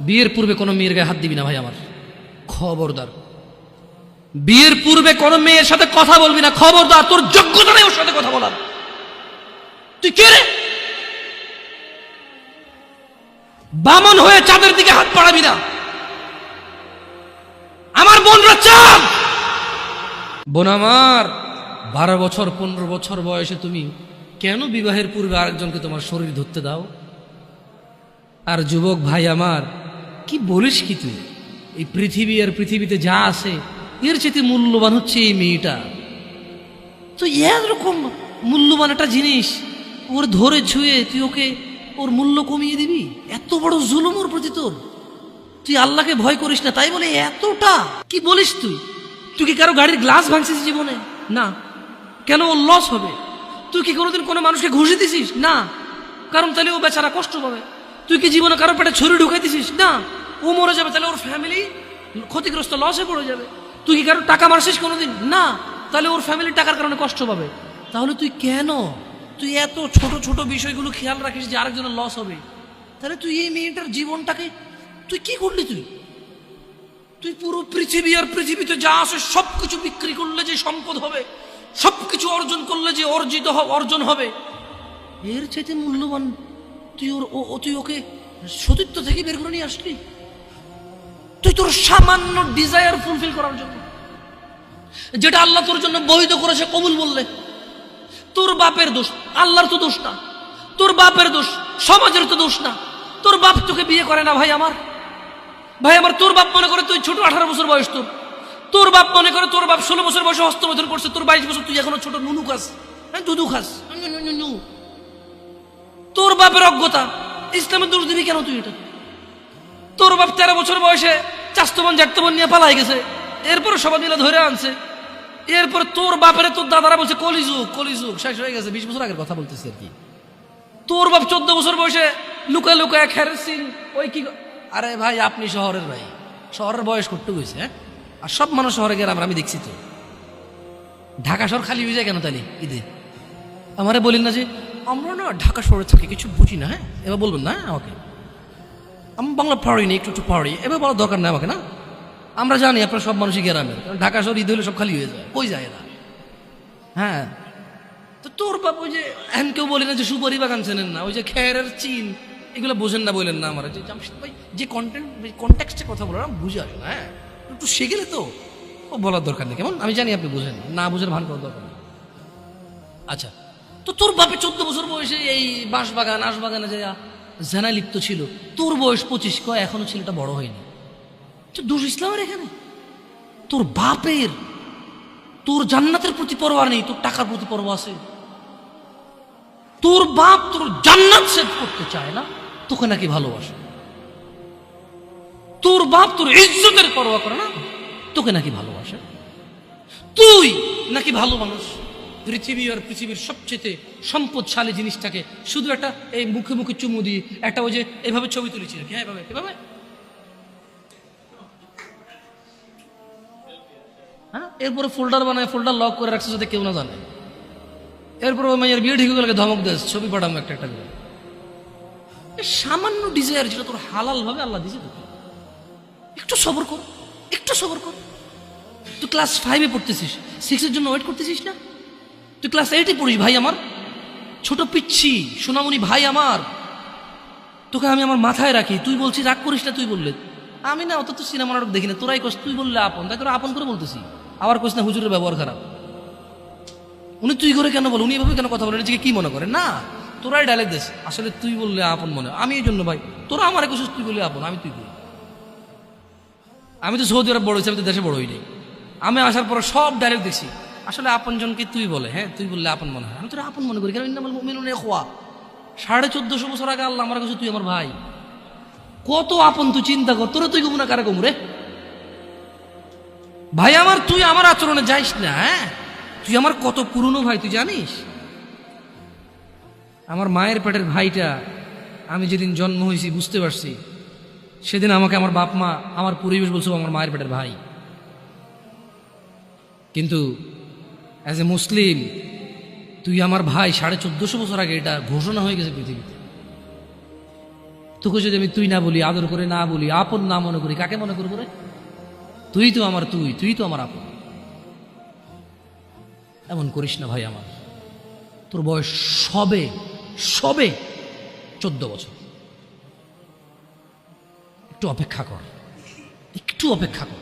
বিয়ের পূর্বে কোনো মেয়ের গায়ে হাত দিবি না ভাই আমার। খবরদার। বিয়ের পূর্বে কোনো মেয়ের সাথে কথা বলবি না, খবরদার। তোর যোগ্যতা নেই ওর সাথে কথা বলার। তুই কে রে? বামন হয়ে চাঁদের দিকে হাত পাড়াবি না। আমার বোনরা চাঁদ! বোন আমার, বারো বছর, পনেরো বছর বয়সে তুমি কেন বিবাহের পূর্বে আরেকজনকে তোমার শরীর ধরতে দাও? আর যুবক ভাই আমার কি বলিস কি তুই? এই পৃথিবী আর পৃথিবীতে যা আছে, এর চেয়ে মূল্যবান হচ্ছে এই মেয়েটা। তো এরকম মূল্যবান একটা জিনিস, ওর ধরে ছুঁয়ে তুই ওকে ওর মূল্য কমিয়ে দিবি? এত বড় জুলুম ওর প্রতি তোর। তুই আল্লাহকে ভয় করিস না, তাই বলে এতটা। কি বলিস তুই? তুই কি কারও গাড়ির গ্লাস ভাঙছিস জীবনে? না। কেন ওর লস হবে? তুই কি কোনোদিন কোনো মানুষকে ঘুষি দিছিস? না। কারণ তাহলে ও বেচারা কষ্ট পাবে। তুই কি জীবনে কারও পেটে ছুরি ঢুকাই দিছিস না। ও মরে যাবে, তাহলে ওর ফ্যামিলি ক্ষতিগ্রস্ত লসে পড়ে যাবে। তুই কি কারও টাকা মারছিস কোনোদিন? না। তাহলে ওর ফ্যামিলি টাকার কারণে কষ্ট পাবে। তাহলে তুই কেন? তুই এত ছোট ছোট বিষয়গুলো খেয়াল রাখিস যে আরেকজনের লস হবে। তাহলে তুই এই মেয়েটার জীবনটাকে তুই কি করলি তুই? তুই পুরো পৃথিবী আর পৃথিবীতে যা আসে সব কিছু বিক্রি করলে যে সম্পদ হবে সব কিছু অর্জন করলে যে অর্জিত অর্জন হবে, এর চাইতে মূল্যবান তুই ওর ও- তুই ওকে সতীত্ব থেকে বের করে নিয়ে আসলি? তুই তোর সামান্য ডিজায়ার ফুলফিল করার জন্য। যেটা আল্লাহ তোর জন্য বৈধ করেছে কবুল বললে। তোর বাপের দোষ আল্লাহর তো দোষ না। তোর বাপের দোষ সমাজের তো দোষ না। তোর বাপ তোকে বিয়ে করে না ভাই আমার। ভাই আমার তোর বাপ মনে করে তুই ছোট আঠারো বছর বয়স তোর। তোর বাপ মনে করে তোর বাপ ষোলো বছর বয়সে হস্তমৈথুন করছে তোর বাইশ বছর তুই এখনও ছোট নুনু খাস। হ্যাঁ দুধু খাস। নু, নু, নু, নু। তোর বাপের অজ্ঞতা। ইসলামের দোষ দিবি কেন তুই এটা? তোর বাপ তেরো বছর বয়সে চাস্তবন, জাগতবন নিয়ে পালাই গেছে। এরপরে সবাই মিলে ধরে আনছে। এরপরে তোর বাপের তোর দাদারা বলছে কলিযুগ কলিযুগ শেষ হয়ে গেছে। বিশ বছর আগের কথা বলতেছি আর কি। তোর বাপ চোদ্দ বছর বয়সে লুকায় লুকায় খেরেছিন ওই কি আরে ভাই, আপনি শহরের ভাই। শহরের বয়স করতে গেছে হ্যাঁ? আর সব মানুষ শহরে গেলাম আমি দেখছি তো। ঢাকা শহর খালি হয়ে যায় কেন তাহলে ঈদে। আমারে বলিন না যে আমরা না ঢাকা শহরে থাকি কিছু বুঝি না হ্যাঁ? এবার বলবেন না? হ্যাঁ, আমাকে আমি বাংলা পারি না একটু একটু পারি এবার বলার দরকার নেই আমাকে না? আমরা জানি আপনার সব মানুষই গ্রামের। ঢাকা শহর ঈদ হলে সব খালি হয়ে যায়। কই যায় এরা? হ্যাঁ। তো তোর বাপ ওই যে এখন কেউ বলে না যে সুপারি বাগান চেনেন না? ওই যে খেরের চিন এগুলো বোঝেন না বললেন না আমার। যে জামশেদ ভাই যে কন্টেন্ট কন্ট্যাক্সটে কথা বলে না বুঝে আসে না হ্যাঁ? একটু শিখেলে তো ও বলার দরকার নেই। কেমন? আমি জানি আপনি বুঝেন। না বুঝের ভান করার দরকার নেই। আচ্ছা। তো তোর বাপে চোদ্দ বছর বয়সে এই বাঁশ বাগান আশ বাগানে যে জেনা লিপ্ত ছিল। তোর বয়স পঁচিশ, কয়, এখনও ছেলেটা বড় হয়নি। তো দোষ ইসলামের এখানে? তোর বাপের, তোর জান্নাতের প্রতি পরোয়া নেই, তোর টাকার প্রতি পরোয়া আছে। তোর বাপ তোর জান্নাত সেভ করতে চায় না, তোকে নাকি ভালোবাসে। তোর বাপ তোর ইজ্জতের পরোয়া করে না, তোকে নাকি ভালোবাসে। তুই নাকি ভালো মানুষ। পৃথিবী আর পৃথিবীর সবচেয়ে সম্পদশালী জিনিসটাকে শুধু একটা এই মুখে মুখে চুমু দিয়ে, একটা ওই যে এভাবে ছবি তুলেছি নাকি হ্যাঁ এভাবে এভাবে? হ্যাঁ? এরপরে ফোল্ডার বানায় ফোল্ডার লক করে রাখছে যাতে কেউ না জানে। এরপরে ওই মাইয়ের বিয়ে হয়ে গেলে ধমক দেয়, ছবি পাঠাম একটা একটা সামান্য ডিজায়ার যেটা তোর হালাল ভাবে আল্লাহ দিয়েছে তোকে। একটু সবর কর, একটু সবর কর। তুই ক্লাস ফাইভে পড়তেছিস সিক্সের জন্য ওয়েট করতেছিস না? তুই ক্লাস এইটে পড়িস, ভাই আমার। ছোট পিচ্ছি, সোনামণি ভাই আমার। তোকে আমি আমার মাথায় রাখি। তুই বলছিস, রাগ করিস না, তুই বললে। আমি না, অত তো সিনেমা নাটক দেখি না। তোরাই কোস, তুই বললে আপন? তাই তোরা আপন করে বলতেছি। আবার কোস না, হুজুরের ব্যবহার খারাপ। উনি তুই করে কেন বল? উনি এভাবে কেন কথা বলে? নিজেকে কি মনে করে? না, তোরাই ডায়লগ দিস, আসলে তুই বললে আপন মনে আমি এই জন্য, ভাই, তোরা আমার কোশিস তুই বললে আপন? আমি তুই বলি আমি তো সৌদি আরব বড় হয়েছি, আমি তো দেশে বড় হইনি। আমি আসার পর সব ডাইরেক্ট দেখছি। আসলে আপনজনকে তুই বলে হ্যাঁ? তুই বললে আপন মনে হয়। আমি তোর আপন মনে করি। ইন্নামাল মুমিনুনা ইখওয়া। সাড়ে চোদ্দশো বছর আগে আল্লাহ আমার কাছে, তুই আমার ভাই। কত আপন তুই চিন্তা কর। তোরা তুই গুমনা কারে গুম রে? ভাই আমার, তুই আমার আচরণে যাইস না হ্যাঁ? তুই আমার কত পুরনো ভাই, তুই জানিস? আমার মায়ের পেটের ভাইটা আমি যেদিন জন্ম হয়েছি, বুঝতে পারছি। সেদিন আমাকে আমার বাপ মা, আমার পরিবেশ বলছো আমার মায়ের পেটের ভাই। কিন্তু অ্যাজ এ মুসলিম তুই আমার ভাই, সাড়ে চোদ্দশো বছর আগে এটা ঘোষণা হয়ে গেছে পৃথিবীতে। তোকে যদি আমি তুই না বলি, আদর করে না বলি, আপন না মনে করি, কাকে মনে করব রে? তুই তো আমার তুই তুই তো আমার আপন। এমন করিস না ভাই আমার। তোর বয়স সবে সবে চোদ্দ বছর। একটু অপেক্ষা কর, একটু অপেক্ষা কর।